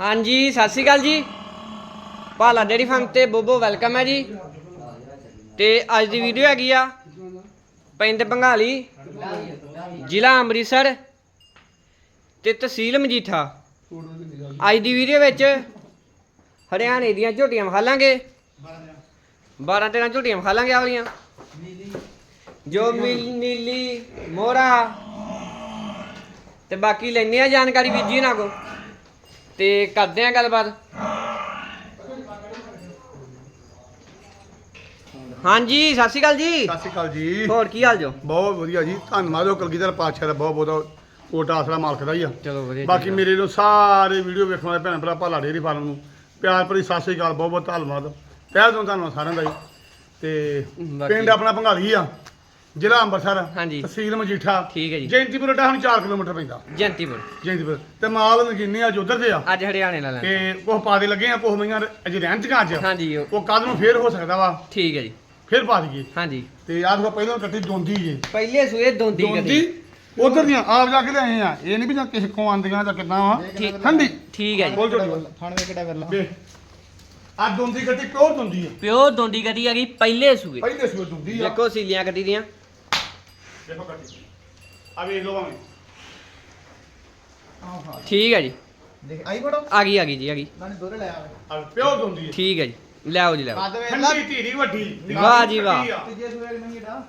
ਹਾਂਜੀ, ਸਤਿ ਸ਼੍ਰੀ ਅਕਾਲ ਜੀ। ਭਾਲਾ ਡੇਰੀ ਫਾਰਮ ਤੇ ਬੋਬੋ ਵੈਲਕਮ ਹੈ ਜੀ। ਤੇ ਅੱਜ ਦੀ ਵੀਡੀਓ ਹੈਗੀ ਆ ਪਿੰਡ ਬੰਗਾਲੀ, ਜ਼ਿਲ੍ਹਾ ਅੰਮ੍ਰਿਤਸਰ ਤੇ ਤਹਿਸੀਲ ਮਜੀਠਾ। ਅੱਜ ਦੀ ਵੀਡੀਓ ਵਿੱਚ ਹਰਿਆਣੇ ਦੀਆਂ ਝੋਟੀਆਂ ਵਿਖਾਲਾਂਗੇ। 12 13 ਝੋਟੀਆਂ ਵਿਖਾਲਾਂਗੇ ਆ ਵਾਲੀਆਂ। ਜੋ ਮਿਲ, ਨੀਲੀ ਮੋਰਾ ਤੇ ਬਾਕੀ ਲੈਣੇ ਆ ਜਾਣਕਾਰੀ ਵੀਰ ਜੀ ਨਾਲ ਕੋ ਤੇ ਕਰਦੇ ਆ ਗੱਲਬਾਤ? ਹਾਂਜੀ ਸਤਿ ਸ਼੍ਰੀ ਅਕਾਲ ਜੀ। ਸਤਿ ਸ਼੍ਰੀ ਅਕਾਲ ਜੀ। ਹੋਰ ਕੀ ਹਾਲ ਜੋ ਬਹੁਤ ਵਧੀਆ ਜੀ। ਧੰਨਵਾਦ ਹੋ ਕਲਗੀਧਰ ਪਾਤਸ਼ਾਹ ਦਾ ਬਹੁਤ ਬਹੁਤ ਕੋਟਾ ਆਸਰਾ ਮਾਲਕ ਦਾ ਹੀ ਆ। ਚਲੋ ਵਧੀਆ ਬਾਕੀ ਮੇਰੇ ਲੋ ਸਾਰੇ ਵੀਡੀਓ ਵੇਖਣ ਵਾਲੇ ਭੈਣ ਭਰਾ ਭਾਲਾ ਡੇਰੀ ਫਾਰਮ ਨੂੰ ਪਿਆਰ ਭਰੀ ਸਤਿ ਸ਼੍ਰੀ ਅਕਾਲ ਬਹੁਤ ਬਹੁਤ ਧੰਨਵਾਦ। ਪਹਿਲ ਤੋਂ ਧੰਨਵਾਦ ਸਾਰਿਆਂ ਦਾ ਜੀ। ਤੇ ਪਿੰਡ ਆਪਣਾ ਭੰਗਾਲੀ ਆ। ਜ਼ਿਲ੍ਹਾ ਅੰਮ੍ਰਿਤਸਰ ਹਾਂਜੀ। ਤਹਿਸੀਲ ਮਜੀਠਾ। ਠੀਕ ਹੈ ਜੀ। ਜੈਂਤੀਪੁਰ ਡਾ ਹੁਣ 4 ਕਿਲੋਮੀਟਰ ਪੈਂਦਾ। ਜੰਤੀਪੁਰ। ਜੈਂਤੀਪੁਰ। ਤੇ ਮਾਲ ਨਗੀਨੇ ਅੱਜ ਉਧਰ ਦੇ ਆ। ਅੱਜ ਹਰਿਆਣੇ ਨਾਲ ਲੈਣਾ। ਤੇ। ਕੁਛ ਪਾ ਦੇ ਲੱਗੇ ਆ ਕੁਛ ਮਈਆਂ ਅਜੇ ਰਹਿਣ ਚ ਅੱਜ ਹਾਂਜੀ ਉਹ- ਉਹ ਕੱਲ ਨੂੰ ਫੇਰ ਹੋ ਸਕਦਾ ਵਾ। ਠੀਕ ਹੈ ਜੀ। ਫੇਰ ਪਾ ਦਈਏ। ਹਾਂਜੀ। ਤੇ ਆਹ ਦੇਖੋ ਪਹਿਲਾਂ ਕੱਟੀ ਦੋਂਦੀ ਜੇ। ਪਹਿਲੇ ਸੂਏ ਦੋਂਦੀ ਦੋਂਦੀ ਉਧਰ ਦੀਆਂ ਆਪ ਜਾ ਕੇ ਲਿਆਏ ਆ। ਇਹ ਨਹੀਂ ਵੀ ਜਾਂ ਕਿਸੇ ਕੋ ਆਂਦੀਆਂ ਜਾਂ ਕਿੱਦਾਂ ਵਾ। ਠੀਕ- ਠੰਡੀ। ਠੀਕ ਹੈ ਜੀ। ਬੋਲ ਝੋਟੀ ਥਣ ਵੇ ਕਿਹੜਾ ਵੇਲਾ? ਵੇ ਆ ਦੋਂਦੀ ਕੱਟੀ ਪਿਓਰ ਦੋਂਦੀ ਆ। ਪਿਓ ਦੋਂਦੀ ਕਦੀ ਆ ਗਈ ਪਹਿਲੇ ਸੂਏ। ਪਹਿਲੇ ਸੂਏ ਦੋਂਦੀ ਆ। ਦੇਖੋ ਸੀਲੀਆਂ ਕੱਟੀ ਦੀਆਂ। ਦੇਖੋ ਕੱਟੀ। ਆ ਵੇਖ ਲਓ ਭਾਵੇਂ। ਆਹ ਹਾਂ ਠੀਕ ਹੈ ਜੀ। ਦੇਖ ਆਈ ਫੜੋ। ਆ ਗਈ ਆ ਗਈ ਜੀ ਆ ਗਈ। ਨਾਲੇ ਦੋਰੇ ਲੈ ਆਵੇ ਆ ਪਿਓਰ ਦੋਂਦੀ ਆ ਠੀਕ ਹੈ ਜੀ। ਲਿਆਓ ਜੀ ਠੰਡੀ ਧੀਰੀ ਵੱਡੀ। ਨਿਗਾਹ ਵਾਹ ਜੀ ਵਾਹ। ਕੱਟੀ ਆ। ਤੀਜੇ ਸੂਏ ਕਿ ਨਹੀਂ ਡਾ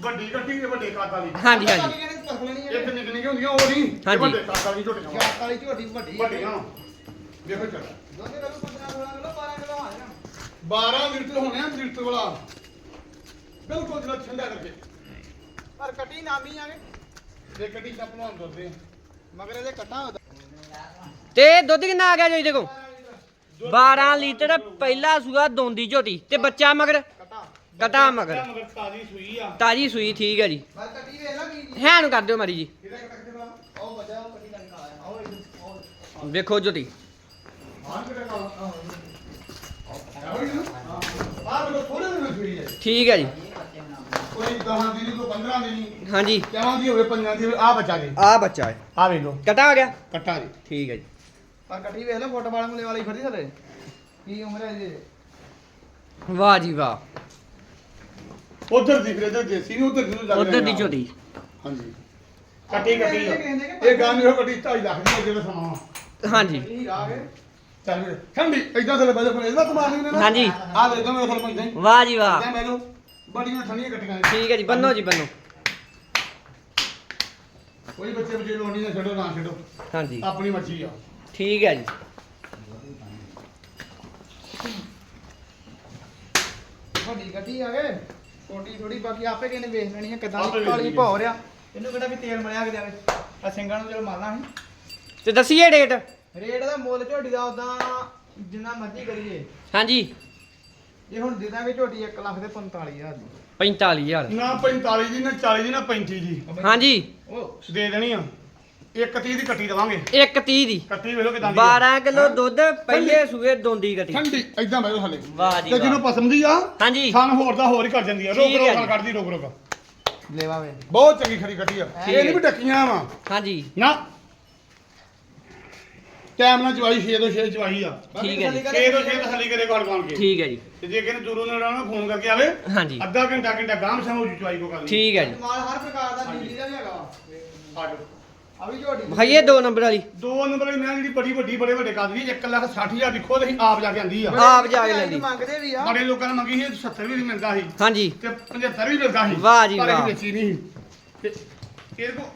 ਵੱਡੀ ਕੱਟੀ ਤੇ ਵੱਡੇ ਕੱਦ ਵਾਲੀ। ਹਾਂਜੀ ਹਾਂਜੀ। ਪਰਖ ਲੈਣੀ ਇੱਕ ਨਿੱਕੀ ਨਿੱਕੀ ਹੁੰਦੀਆਂ ਉਹ ਨਹੀਂ। ਇਹ ਹਾਂਜੀ। ਵੱਡੇ ਕੱਦ ਵਾਲੀ ਝੋਟੀਆਂ ਵਾ। 40 ਝੋਟੀ ਵੱਡੀ ਵੱਡੀਆਂ। ਦੇਖੋ ਚੱਲ ਦੋਨੇ ਕਿਲੋ 15 16 ਕਿਲੋ 12 ਕਿਲੋ ਆ ਜਾਣਾ 12 ਲੀਟਰ ਹੋਣੇ ਆ ਲੀਟਰ ਵਾਲਾ। ਬਿਲਕੁਲ ਜਿਹੜਾ ਠੰਡਾ ਕਰਕੇ। ਪਰ ਕੱਟੀ ਨਾਮੀ ਆਗੇ ਦੇ ਕੱਟੀ ਤਾਂ ਭਲਵਾਨ ਦੁੱਧਦੇ ਆ ਮਗਰ ਇਹਦੇ ਕੱਟਾ ਹੁੰਦਾ ਤੇ। ਦੁੱਧ ਕਿੰਨਾ ਆ ਗਿਆ ਜੀ ਦੇਖੋ? 12 ਲੀਟਰ ਪਹਿਲਾ ਸੂਆ ਦੋਂਦੀ ਝੋਟੀ ਤੇ ਬੱਚਾ ਮਗਰ? ਕੱਟਾ। ਕਟਾ ਮਗਰ। ਮਗਰ ਤਾਜ਼ੀ ਸੂਈ ਆ। ਤਾਜੀ ਸੂਈ ਠੀਕ ਹੈ ਜੀ। ਪਰ ਕੱਟੀ ਵੇਖ ਲਾ ਕੀ ਕੀ ਹੈ ਨੂੰ ਕਰ ਦਿਓ ਮਾਰੀ ਜੀ। ਇਹਦਾ ਉਹ ਉਹ ਕੱਟੀ ਲੰਗਾ ਆਇਆ ਵੇਖੋ ਝੋਟੀ। ਬਲੋ ਥੋੜੇ ਹੈ ਠੀਕ ਹੈ ਜੀ। ਕੋਈ 10 ਦਿਨ ਤੋਂ 15 ਦਿਨ ਹਾਂਜੀ। ਕਿਉਂ ਦੀ ਹੋਵੇ ਪੰਜਾਂ ਦੀ ਆ ਬੱਚਾ ਜੀ। ਆ ਬੱਚਾ ਹੈ। ਆ ਵੇਖ ਲਓ। ਕਟਾ ਆ ਗਿਆ? ਕੱਟਾ ਜੀ। ਠੀਕ ਹੈ ਜੀ। ਪਰ ਕੱਟੀ ਵੇਖ ਲਾ ਫੁੱਟਬਾਲ ਮੁੰਡੇ ਵਾਲੀ ਫੜੀ ਥਲੇ ਕੀ ਉਮਰ ਹੈ ਜੀ? ਵਾਹ ਜੀ ਵਾਹ। ਉਧਰ ਦੀ ਫਿਰ ਇਧਰ ਦੇਸੀ ਨੂੰ ਉਧਰ ਨੂੰ ਲੱਗ ਉਧਰ ਦੀ ਝੋਟੀ ਹਾਂਜੀ। ਕੱਟੀ ਕੱਟੀ। ਆ ਇਹ ਗਾਂ ਨਹੀਂ ਹੋ ਕੱਟੀ 2.5 ਲੱਖ ਦੀ ਜਿਹੜਾ ਸਮਾਂ। ਹਾਂਜੀ। ਆ ਚੱਲ ਵੀਰੇ ਠੰਡੀ ਇਦਾਂ ਥੱਲੇ ਬੈਠੋ ਫਿਰ। ਇਹਦਾ ਕਮਾਲ ਨਹੀਂ ਨਾ ਹਾਂਜੀ। ਆ ਵੇਖ ਦੋ ਮੇਰੇ ਕੋਲ ਹੀ ਵਾਹ ਜੀ ਵਾਹ। ਇਦਾਂ ਮੈਨੂੰ ਬੜੀਆਂ ਠੰਡੀਆਂ ਕੱਟੀਆਂ ਨੇ। ਠੀਕ ਹੈ ਜੀ ਬੰਨੋ ਜੀ ਬੰਨੋ। ਕੋਈ ਬੱਚੇ ਬੱਚੇ ਲੋਣੀ ਨਾ ਛੱਡੋ ਨਾ ਛੱਡੋ। ਹਾਂਜੀ। ਆਪਣੀ ਮਰਜ਼ੀ ਆ। ਠੀਕ ਹੈ ਜੀ। ਵੱਡੀ ਗੱਡੀ ਆ ਗਏ ਛੋਟੀ ਥੋੜੀ ਬਾਕੀ ਆਪੇ ਕਿਨੇ ਵੇਖ ਲੈਣੀ ਹੈ ਕਿਦਾਂ ਆਪੇ ਦੀ ਕਾਲੀ। ਭੌਰ ਆ। ਇਹਨੂੰ ਕਿਹੜਾ ਵੀ ਤੇਲ ਮਲਿਆ ਕੇ ਜਾਵੇ ਆ ਸਿੰਘਾਂ ਨੂੰ ਜਦੋਂ ਮਾਰਨਾ ਸੀ। ਤੇ ਦੱਸੀਏ ਰੇਟ ਰੇਟ ਦਾ ਮੁੱਲ ਝੋਟੀ ਦਾ ਉਦਾਂ ਜਿੰਨਾ ਮਰਜ਼ੀ ਕਰੀਏ। ਹਾਂਜੀ। ਇਹ ਹੁਣ ਦੇ ਦਾਂਗੇ ਝੋਟੀ 1 ਲੱਖ ਦੇ 45000 ਦੀ। 45000 ਨਾ 45 ਦੀ ਨਾ 40 ਦੀ ਨਾ 35 ਦੀ ਹਾਂਜੀ। ਉਹ ਦੇ ਦੇਣੀ ਆ। ਇੱਕ 30 ਦੀ ਕੱਟੀ ਦਵਾਂਗੇ। 130 ਦੀ। ਕੱਟੀ ਵੇਖੋ ਕਿਦਾਂ ਦੀ ਆ। 12 ਕਿਲੋ ਦੁੱਧ ਪਹਿਲੇ ਸੂਏ ਦੋਂਦੀ ਕਟੀ। ਠੰਡੀ ਇਦਾਂ ਬੈਠੋ ਥੱਲੇ। ਵਾਹ ਜੀ ਤੇ ਜਿਹਨੂੰ ਵਾਹ। ਪਸੰਦ ਦੀ ਆ ਹਾਂਜੀ। ਖਾਣ ਹੋਰ ਦਾ ਹੋਰ ਹੀ ਕਰ ਜਾਂਦੀ ਆ। ਰੋਕ ਠੀਕ ਰੋਕ ਜੀ। ਨਾਲ ਕੱਢਦੀ ਰੋਕ ਰੋਕ। ਲੈਵਾ ਵੇ ਬਹੁਤ ਚੰਗੀ ਖਰੀ ਕੱਟੀ ਆ। ਇਹ ਨਹੀਂ। ਵੀ ਡੱਕੀਆਂ ਵਾ। ਹਾਂਜੀ। ਨਾ ਟਾਈਮ ਨਾਲ ਚਵਾਈ 6 ਤੋਂ 6 ਚਵਾਈ ਆ। ਠੀਕ ਹੈ ਜੀ। 6 ਤੋਂ 6 ਤਸੱਲੀ ਕਰੇ ਗੱਲ ਕਾਣ ਕੇ ਠੀਕ ਹੈ ਜੀ। ਤੇ ਜੇ ਕਿਨੇ ਦੂਰੋਂ ਨਾਲ ਆਉਣਾ ਫੋਨ ਕਰਕੇ ਆਵੇ। ਹਾਂਜੀ। ਅੱਧਾ ਘੰਟਾ ਘੰਟਾ ਗਾਮ ਸਮੋ ਚਵਾਈ ਕੋ ਗੱਲ ਠੀਕ ਹੈ ਜੀ। ਮਾਲ ਹਰ ਪ੍ਰਕਾਰ ਦਾ ਨੀਲੀ ਦਾ ਵੀ ਹੈਗਾ ਵਾ। ਆਜੋ ਆ ਵੀ ਝੋਟੀ ਭਾਈਏ 2 ਨੰਬਰ ਵਾਲੀ। ਦੋ ਨੰਬਰ ਦੀ ਮੈਂ ਜਿਹੜੀ ਬੜੀ ਵੱਡੀ ਬੜੇ ਵੱਡੇ ਕੱਦ ਦੀ 1 ਲੱਖ 60 ਹਜ਼ਾਰ ਦੀ ਖੁਦ ਅਸੀਂ ਆਪ ਜਾ ਕੇ ਆਂਦੀ ਆ। ਆਪ ਜਾ ਕੇ ਲੈਂਦੀ। ਮੰਗਦੇ ਵੀ ਆ। ਬੜੇ ਲੋਕਾਂ ਨੇ ਮੰਗੀ ਸੀ 70 ਵੀ ਨਹੀਂ ਮਿਲਦਾ ਸੀ। ਹਾਂਜੀ। ਤੇ 75 ਵੀ ਮਿਲਦਾ ਸੀ। ਵਾਹ ਜੀ ਪਰ ਵਾਹ। ਵੇਚੀ ਨਹੀਂ। ਤੇ ਇਹ ਕੋ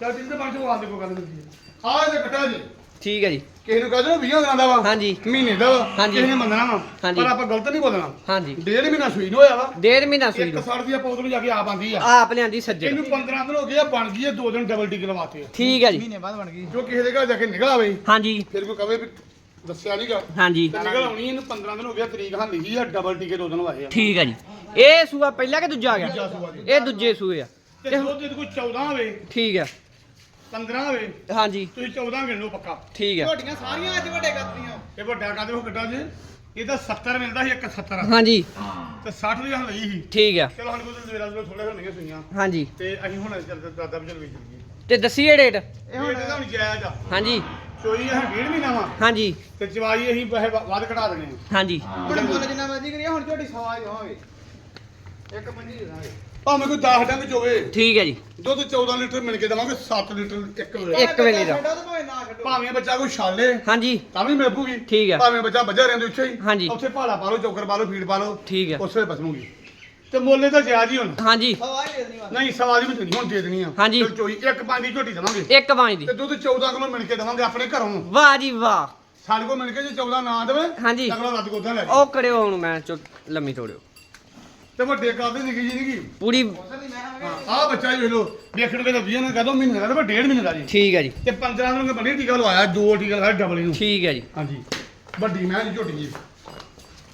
ਚੱਲ ਜਿੰਦੇ ਪੰਜ ਸੌ ਆਦੇ ਕੋ ਗੱਲ ਨਹੀਂ ਆ। ਇਹਦੇ ਕਟਾ ਜੀ। ਠੀਕ ਹੈ ਜੀ। ਕਿਸੇ ਨੂੰ ਕਹਦੇ 20 ਦਿਨਾਂ ਦਾ ਵਾ ਹਾਂਜੀ। ਮਹੀਨੇ ਦਾ ਵਾ ਹਾਂਜੀ। ਕਿਸੇ ਨੇ ਮੰਨਣਾ ਵਾ ਹਾਂਜੀ। ਪਰ ਆਪਾਂ ਗਲਤ ਨਹੀਂ ਬੋਲਣਾ। ਹਾਂਜੀ। ਡੇਢ ਮਹੀਨਾ ਸੂਈ ਨੂੰ ਹੋਇਆ ਵਾ ਡੇਢ ਮਹੀਨਾ ਸੂਈ ਇੱਕ ਨੂੰ। ਸੜ ਦੀ ਆਪਾਂ ਉਧਰੋਂ ਜਾ ਕੇ ਆਪ ਆਂਦੀ ਆ। ਆਪ ਲਿਆਂਦੀ ਸੱਜਣ। ਇਹਨੂੰ 15 ਦਿਨ ਹੋ ਗਏ ਆ ਬਣ ਗਈ ਆ ਦੋ ਦਿਨ ਡਬਲ ਟਿਕ ਲਵਾਤੇ ਆ। ਠੀਕ ਹੈ ਜੀ। ਮਹੀਨੇ ਬਾਅਦ ਬਣ ਗਈ। ਜੋ ਕਿਸੇ ਦੇ ਘਰ ਜਾ ਕੇ ਨਿਕਲ ਆਵੇ ਹਾਂਜੀ। ਫਿਰ ਕੋਈ ਕਵੇ ਵੀ ਦੱਸਿਆ ਨਹੀਂਗਾ ਹਾਂਜੀ। ਤੇ ਨਿਕਲ ਆਉਣੀ ਇਹਨੂੰ 15 ਦਿਨ ਹੋ ਗਿਆ ਤਰੀਕ ਹਾਂ ਲਿਖੀ ਆ ਡਬਲ ਟਿਕੇ ਦੋ ਦਿਨ ਵਾਏ ਆ। ਠੀਕ ਹੈ ਜੀ। ਇਹ ਸੂਆ ਪਹਿਲਾ ਕਿ ਦੂਜਾ ਆ ਦੂਜਾ ਗਿਆ ਸੂਆ ਜੀ। ਇਹ ਦੂਜੇ ਸੂਏ ਆ। ਤੇ ਜੇ ਕੋਈ 14 ਹੋਵੇ। ਠੀਕ ਹੈ। 15 ਹੋਵੇ ਹਾਂਜੀ। ਤੁਸੀਂ 14 ਗਿਣ ਲਓ ਪੱਕਾ। ਠੀਕ ਹੈ। ਝੋਟੀਆਂ ਸਾਰੀਆਂ ਅੱਜ ਵੱਡੇ ਕਰਦੀਆਂ ਇਹ ਵੱਡਾ ਕਾਦੇ ਉਹ ਗੱਡਾ ਜੇ। ਇਹਦਾ 70 ਮਿਲਦਾ ਸੀ ਇੱਕ 70 ਹਾਂਜੀ। ਤੇ 60 ਦੀ ਹਾਂ ਲਈ ਸੀ। ਠੀਕ ਹੈ। ਚਲੋ ਹੁਣ ਕੋਈ ਸਵੇਰਾ ਸਵੇਰਾ ਥੋੜੇ ਹੋਣਗੇ ਸੂਈਆਂ। ਹਾਂਜੀ। ਤੇ ਅਸੀਂ ਹੁਣ ਚੱਲ ਦਾਦਾ ਵੀ ਚੱਲ ਵੇਚ ਲਈਏ ਤੇ ਦੱਸੀਏ ਰੇਟ ਇਹ ਇਹ ਹੁਣ ਤਾਂ ਹੁਣ ਜਾਇਜ਼ ਆ। ਹਾਂਜੀ। ਚੋਈ ਇਹ ਡੇਢ ਮਹੀਨਾ ਵਾ। ਹਾਂਜੀ। ਤੇ ਚਵਾਈ ਅਸੀਂ ਪੈਸੇ ਵੱਧ ਘਟਾ ਦੇਣੇ। ਹਾਂਜੀ। ਹੁਣ ਮੁੱਲ ਜਿੰਨਾ ਮਰਜ਼ੀ ਕਰੀਏ ਹੁਣ ਝੋਟੀ ਸਵਾ ਹੀ ਹੋਵਾਂਗੇ ਇੱਕ ਪੰਜੀ ਦੇ ਦਾਂਗੇ ਭਾਵੇਂ ਕੋਈ 10 ਡੰਗ ਚੋਵੇ ਠੀਕ ਹੈ ਜੀ। ਦੁੱਧ 14 ਲੀਟਰ ਮਿਲ ਕੇ ਦੇਵਾਂਗੇ 7 ਲੀਟਰ ਇੱਕ ਵੇਲੇ। ਇੱਕ ਵੇਲੇ ਦਾ। ਭਾਵੇਂ ਬੱਚਾ ਕੋਈ ਛਾਲੇ ਹਾਂਜੀ। ਤਾਂ ਵੀ ਮਿਲ ਪੂਗੀ ਠੀਕ ਆ। ਭਾਵੇਂ ਬੱਚਾ ਵੱਜਾ ਰਹਿੰਦੇ ਉੱਥੇ ਹੀ। ਹਾਂਜੀ। ਉੱਥੇ ਭਾਲਾ ਪਾ ਲਓ ਚੋਕਰ ਪਾ ਲਓ ਫੀਡ ਪਾ ਲਓ ਠੀਕ ਹੈ। ਉਸੇ ਬਸਮੂਗੀ ਤੇ ਮੁੱਲੇ ਤਾਂ ਜਾਇਜ਼ ਹੀ ਹੁਣ। ਹਾਂਜੀ। ਹੀ ਨਹੀਂ ਸਵਾਲ ਵੀ ਨਹੀਂ ਹੁਣ ਦੇ ਦੇਣੀ ਆ। ਹਾਂਜੀ। ਚੋਈ ਇੱਕ ਪੰਜ ਦੀ ਝੋਟੀ ਦੇਵਾਂਗੇ। ਇੱਕ ਪੰਜ ਦੀ। ਤੇ ਦੁੱਧ 14 ਕਿਲੋ ਮਿਲ ਕੇ ਦੇਵਾਂਗੇ ਆਪਣੇ ਘਰੋਂ। ਵਾਹ ਜੀ ਵਾਹ। ਸਾਡੇ ਕੋਲ ਮਿਲ ਕੇ ਜੇ 14 ਨਾ ਦੇਵੇ ਹਾਂਜੀ। ਅਗਲਾ ਰੱਦ ਕੋਦਾ ਲੈ। ਉਹ ਕਰਿਓ ਹੁਣ ਮੈਂ ਚੋ ਲੰਮੀ ਤੋੜਿਓ। ਤੇ ਵੱਡੇ ਕਾਦੇ ਨਿੱਕੀ ਜੀ ਨਿੱਕੀ ਪੂਰੀ ਦੀ ਆਹ ਬੱਚਾ ਹੀ ਵੇਖ ਲਓ ਵੇਖਣ ਕੇ ਤਾਂ 20 ਨੇ ਕਹਦੋ ਮਹੀਨੇ ਦਾ ਤੇ ਡੇਢ ਮਹੀਨੇ ਦਾ ਜੀ। ਠੀਕ ਹੈ ਜੀ। ਤੇ 15 ਦਿਨ ਕੇ ਬਣੀ ਟੀਕਾ ਲਵਾਇਆ ਦੋ ਟੀਕਾ ਲਵਾਇਆ ਡਬਲ ਨੂੰ। ਠੀਕ ਹੈ ਜੀ। ਹਾਂਜੀ ਵੱਡੀ ਮੈਂ ਜੀ ਝੋਟੀ ਜੀ।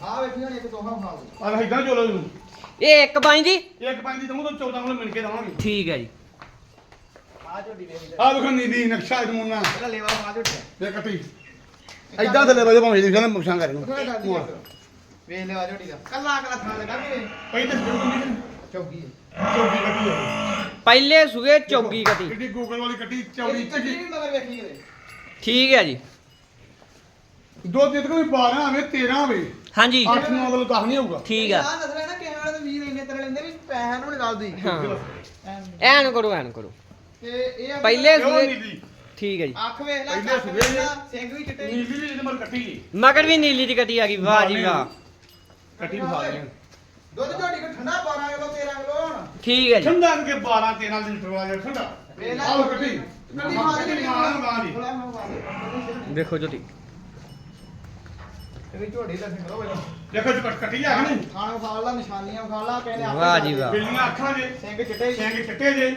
ਆ ਵੇਖੀ ਹੁਣ ਇੱਕ ਦੋਹਾ ਖਾ ਲਓ ਆ ਇਦਾਂ ਚੋਲੋ ਇਹਨੂੰ ਇਹ ਇੱਕ ਪੰਜ ਦੀ ਇੱਕ ਪੰਜ ਦੀ ਦਊਂ ਤਾਂ 14 ਕਿਲੋ ਮਿਲ ਕੇ ਦੇਵਾਂਗੇ। ਠੀਕ ਹੈ ਜੀ। ਆ ਝੋਟੀ ਵੇਖ ਲੈ ਆਹ ਵੇਖੋ ਨੀਲੀ ਨਕਸ਼ਾ ਇਹ ਮੁੰਨਾ। ਪਹਿਲਾਂ ਲੇਵਾ ਆ ਝੋਟੀ ਦੇ। ਕੱਟੀ ਇਦਾਂ ਥੱਲੇ ਵਜੇ ਭਾਵੇਂ ਦੇਖਣਾ ਮੁਕਸ਼ਾਂ ਕਰ ਨੂੰ ਦੀ ਵੇਖ ਲਿਆ ਝੋਟੀ ਦਾ ਕੱਲਾ ਕੱਲਾ ਥਾਂ ਲਗਾ ਕੇ ਪਹਿਲੇ ਸਪੀਡ ਤੋਂ ਚੌਕੀ ਚੌਕੀ ਕੱਟੀ ਹੈ ਪਹਿਲੇ ਸੂਏ ਚੌਗੀ ਗੂਗਲ ਵਾਲੀ ਕੱਟੀ ਵੇਖੀ ਕਿਤੇ ਠੀਕ ਹੈ ਜੀ। ਦੋ ਦਿਨ ਕੋਈ 12 ਆਵੇ 13 ਆਵੇ। ਹਾਂਜੀ। 8 9 ਕਿਲੋ 10 ਨਹੀਂ ਹੋਊਗਾ ਠੀਕ ਆ। ਆ ਨਸਲ ਹੈ ਨਾ ਕਿਸੇ ਵੇਲੇ ਤਾਂ ਵੀਰ ਇੰਨੇ ਤਰ੍ਹਾਂ ਲੈਂਦੇ ਵੀ ਪੈਸਿਆਂ ਨੂੰ ਨਿਕਾਲਦੀ ਹਾਂ। ਐਨ ਕਰੋ ਐਨ ਕਰੋ। ਤੇ ਇਹ ਆ ਪਹਿਲੇ ਸੂਏ ਠੀਕ ਹੈ ਜੀ। ਅੱਖ ਵੇਖ ਲੈ ਪਹਿਲੇ ਸੂਏ ਸਿੰਘ ਵੀ ਚਿੱਟੇ। ਨੀਲੀ ਵੀ ਇਹਦੇ ਮਰ ਕੱਟੀ। ਮਗਰ ਵੀ ਨੀਲੀ ਦੀ ਕਤੀ ਆ ਗਈ। ਵਾਹ ਜੀ ਵਾਹ। ਕੱਟੀ ਖਾ ਲਈ ਦੁੱਧ ਝੋਟੀ ਕੋ ਠੰਡਾ 12 ਕਿਲੋ 13 ਕਿਲੋ ਹੁਣ ਠੀਕ ਹੈ ਜੀ। ਠੰਡਾ ਕੇ 12 13 ਲੀਟਰ ਵਾਲਾ ਠੰਡਾ। ਵੇਖ ਆਹ ਕੱਟੀ। ਮਾਰ ਕੇ ਦੀ ਦੇਖੋ ਜੋਤੀ ਇਹ ਵੀ ਝੋਟੀ ਦਾ ਸਿੰਘ ਲੋ ਦੇਖੋ ਜੀ ਕੱਟੀ ਆ ਨਹੀਂ? ਖਾਣਾ ਖਾ ਲਾ ਨਿਸ਼ਾਨੀਆਂ ਖਾ ਲਾ ਕਹਿੰਦੇ ਵਾਹ ਜੀ ਦੇ। ਵਾਹ। ਬਿੱਲੀਆਂ ਅੱਖਾਂ ਜੇ। ਸਿੰਘ ਚਿੱਟੇ ਸਿੰਘ ਚਿੱਟੇ ਜੇ।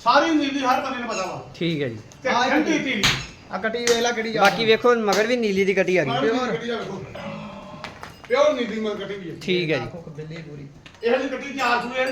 ਸਾਰੀ ਨੀਲੀ ਹਰ ਬੰਦੇ ਨੂੰ ਪਤਾ ਵਾ। ਠੀਕ ਹੈ ਜੀ। ਤੇ ਆਹ ਠੰਡੀ ਢੀਲੀ ਆ ਕੱਟੀ ਵੇਖ ਲੈ ਕਿਹੜੀ ਆ। ਬਾਕੀ ਵੇਖੋ ਮਗਰ ਵੀ ਨੀਲੀ ਦੀ ਆ ਗਈ। ਕੱਟੀ ਆ ਵੇਖੋ। ਪਿਓਰ ਨੀਲੀ ਮਰ ਕੱਟੀ ਵੀ ਹੈ ਠੀਕ ਹੈ ਜੀ। ਆਖੋ ਬਿੱਲੀ ਪੂਰੀ ਇਹ ਜਿਹੀ ਕੱਟੀ ਚਾਰ ਸੂਏ